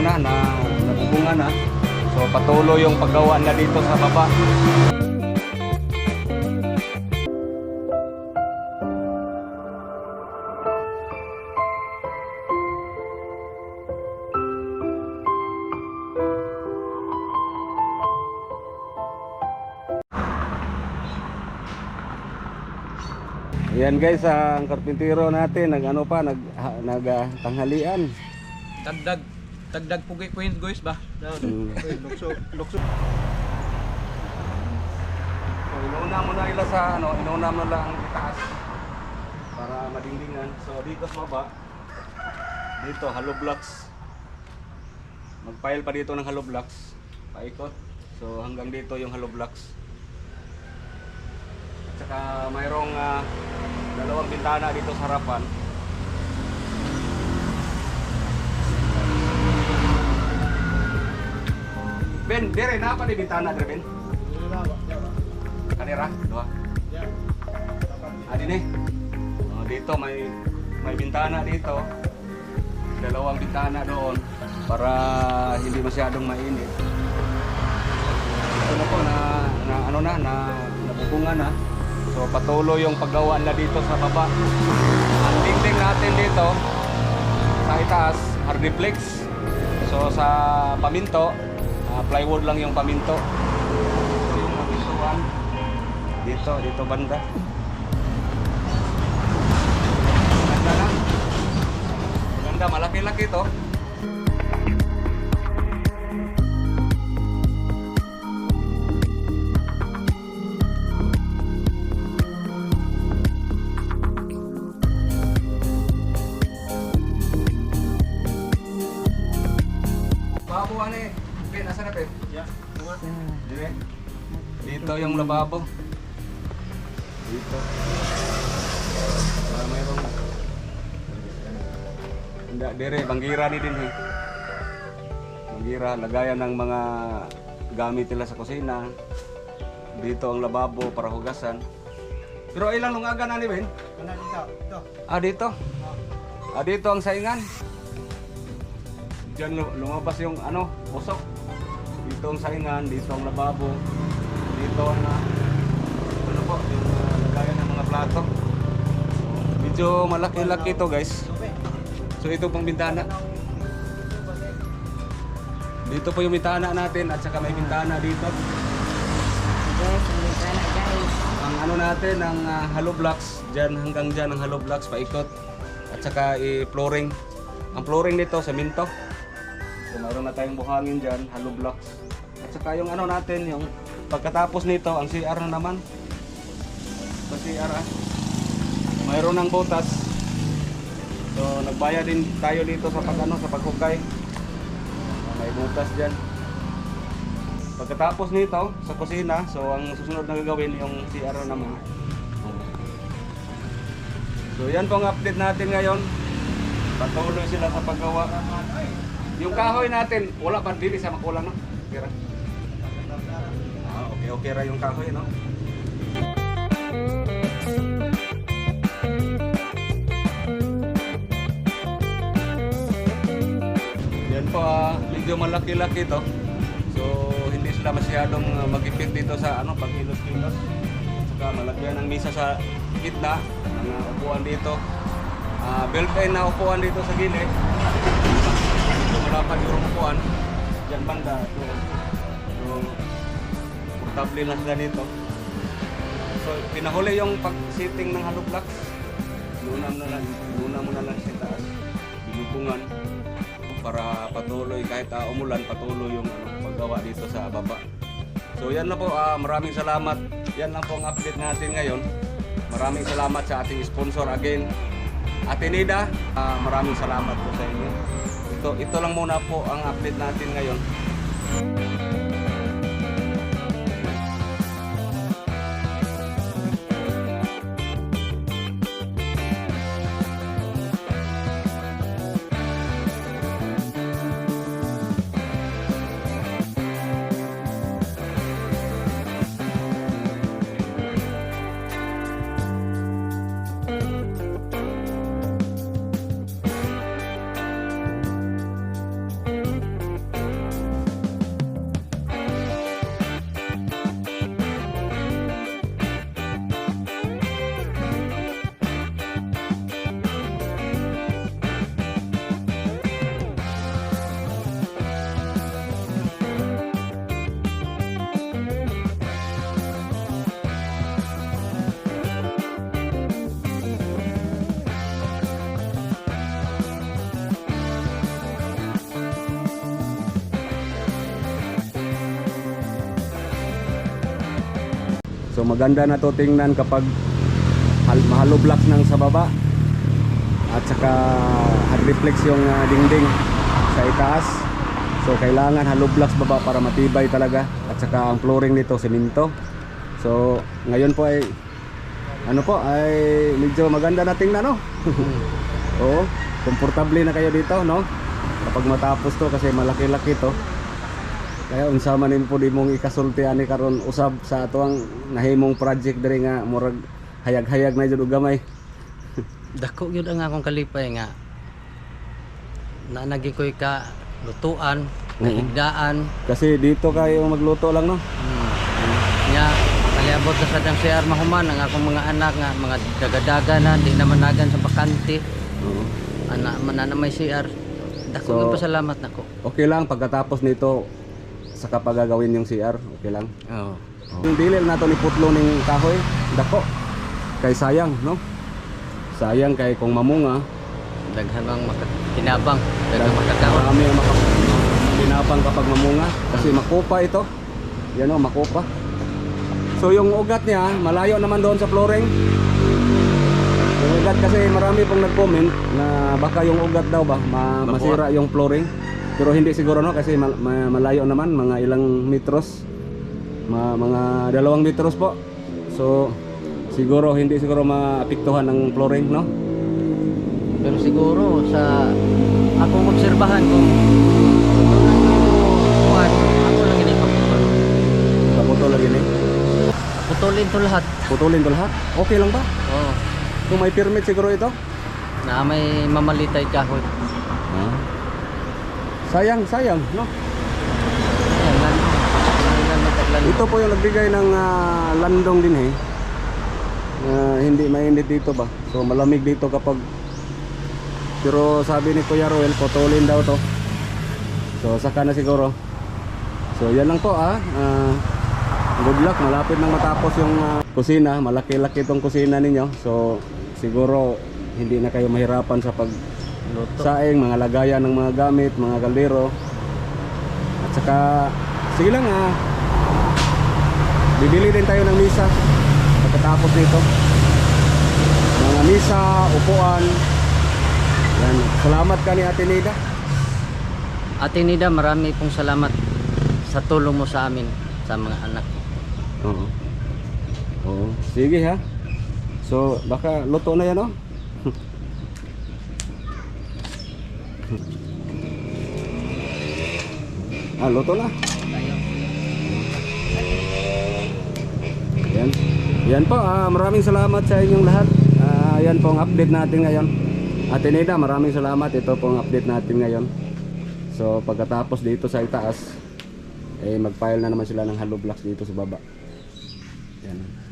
na, na nabubungan na. So patuloy yung paggawa na dito sa baba. Yan guys, ah, ang karpintero natin nag ano pa nag ha- nag ah, tanghalian. Dagdag dagdag pugi point guys ba? Mm. Lukso lukso. So inuna mo na ila sa ano, inuna mo lang ang itaas para madingdingan. So dito sa baba, dito hollow blocks. Magpile pa dito ng hollow blocks, paikot. So hanggang dito yung hollow blocks. At saka mayroong ah, dalawang bintana dito sa harapan. Ben, dire na pa di bintana dire Ben. Kanira, dua. Adi ni. Oh, dito may may bintana dito. Dalawang bintana doon para hindi masyadong mainit. Ito na po na, na ano na na nabubungan na. So patuloy yung paggawa na dito sa baba. Ang dingding natin dito sa itaas, hardiplex. So sa paminto, ah, plywood lang yung paminto. Yung pamintuan. Dito, dito banda. Maganda na. Maganda, malaki-laki to. Babo ano eh. Ben, asa na Ben? Yeah. Dire. Dito yung lababo. Dito. Para mayroong Hindi, dire, banggira ni din eh. Banggira, lagayan ng mga gamit nila sa kusina. Dito ang lababo para hugasan. Pero ilang lungagan na ni Ben? Ano dito? Ito. Ah, dito. Ah, dito ang saingan. Diyan lu- lumabas yung ano, usok. Dito ang saingan, dito ang lababo. Dito ang ah, ano po, yung ah, lagayan ng mga plato. Medyo malaki-laki to guys. So ito pang bintana. Dito po yung bintana natin at saka may bintana dito. Guys, ang bintana guys. Ang ano natin, ang ah, hollow blocks, dyan hanggang dyan ang hollow blocks, paikot. At saka i-flooring. Ang flooring nito, semento. So mayroon na tayong buhangin dyan, hollow blocks. At saka yung ano natin, yung pagkatapos nito, ang CR na naman. Sa CR ah. Mayroon ng butas. So nagbayad din tayo dito sa pag ano, sa paghukay. May butas dyan. Pagkatapos nito, sa kusina, so ang susunod na gagawin yung CR na naman. So yan po ang update natin ngayon. Patuloy sila sa paggawa. Yung kahoy natin, wala pa dili sa makulang, no? Okay ra. Ah, okay, okay ra yung kahoy, no? Yan po, ah, medyo malaki-laki to. So, hindi sila masyadong ah, magipit dito sa ano, pagkilos-kilos. Saka malagyan ng misa sa gitna, ang ah, upuan dito. Ah, built-in na upuan dito sa gilid. Dito malapad yung upuan. Diyan banda. So, so portable na sila dito. So, pinahuli yung pag-sitting ng hollow blocks. Luna mo na lang, luna mo na lang sa taas. Binutungan para patuloy kahit uh, umulan patuloy yung ano, paggawa dito sa baba. So yan na po, ah, maraming salamat. Yan lang po ang update natin ngayon. Maraming salamat sa ating sponsor again. Ate Nida, ah, maraming salamat po sa inyo. Ito, ito lang muna po ang update natin ngayon. Maganda na to tingnan kapag hal- mahalo blocks ng sa baba at saka hard reflex yung ah, dingding sa itaas. So kailangan hollow blocks baba para matibay talaga at saka ang flooring nito semento. So ngayon po ay ano po ay medyo maganda na tingnan no. Oo, komportable na kayo dito no. Kapag matapos to kasi malaki-laki to. Kaya unsa man po di mong ikasulti ani karon usab sa ato ang nahimong project diri nga murag hayag-hayag na jud og gamay. Dako gyud ang akong kalipay nga na nagi koy ka lutuan, kahigdaan. Kasi dito kayo magluto lang no. Hmm. Nya kaliabot sa dang CR mahuman ang akong mga anak nga mga dagadaga na di naman nagan sa bakante. Oo. Ana man na may CR. Dako So- pasalamat nako. Okay lang pagkatapos nito sa kapag gagawin yung CR, okay lang. Oo. Yung dili na to ni putlo ning kahoy, dako. Kay sayang, no? Sayang kay kung mamunga, Daghan ang makakinabang, daghang makakaon. marami ang maka- pinapang kapag mamunga kasi makupa ito. Yan o, makupa. So yung ugat niya, malayo naman doon sa flooring. Yung ugat kasi marami pong nag-comment na baka yung ugat daw ba ma- masira yung flooring. Pero hindi siguro no kasi mal- ma- malayo naman mga ilang metros. Ma- mga dalawang metros po. So siguro hindi siguro maapektuhan ng flooring no. Pero siguro sa akong obserbahan kung. Kaputol lagi ni. Putulin to lahat. Putulin to lahat. Okay lang ba? Oo. Kung may permit siguro ito. Na may mamalitay kahoy. Sayang, sayang, no? Ito po yung nagbigay ng ah, landong din eh. Ah, hindi mainit dito ba? So malamig dito kapag Pero sabi ni Kuya Roel, putulin daw to. So saka na siguro. So yan lang po ah. Ah, good luck, malapit nang matapos yung ah, kusina. Malaki-laki itong kusina ninyo. So siguro hindi na kayo mahirapan sa pag Luto. saing, mga lagayan ng mga gamit, mga kaldero. At saka, sige lang ah. Bibili din tayo ng misa pagkatapos nito. Mga misa, upuan. Yan. Salamat ka ni Ate Nida. Ate Nida, marami pong salamat sa tulong mo sa amin, sa mga anak. Oo. Oo. Sige ha. So, baka luto na yan oh. ah, luto na. Yan. Yan po, ah, maraming salamat sa inyong lahat. Ah, yan po ang update natin ngayon. Ate Neda, maraming salamat. Ito po ang update natin ngayon. So, pagkatapos dito sa itaas, eh, mag-file na naman sila ng hollow blocks dito sa baba. Yan.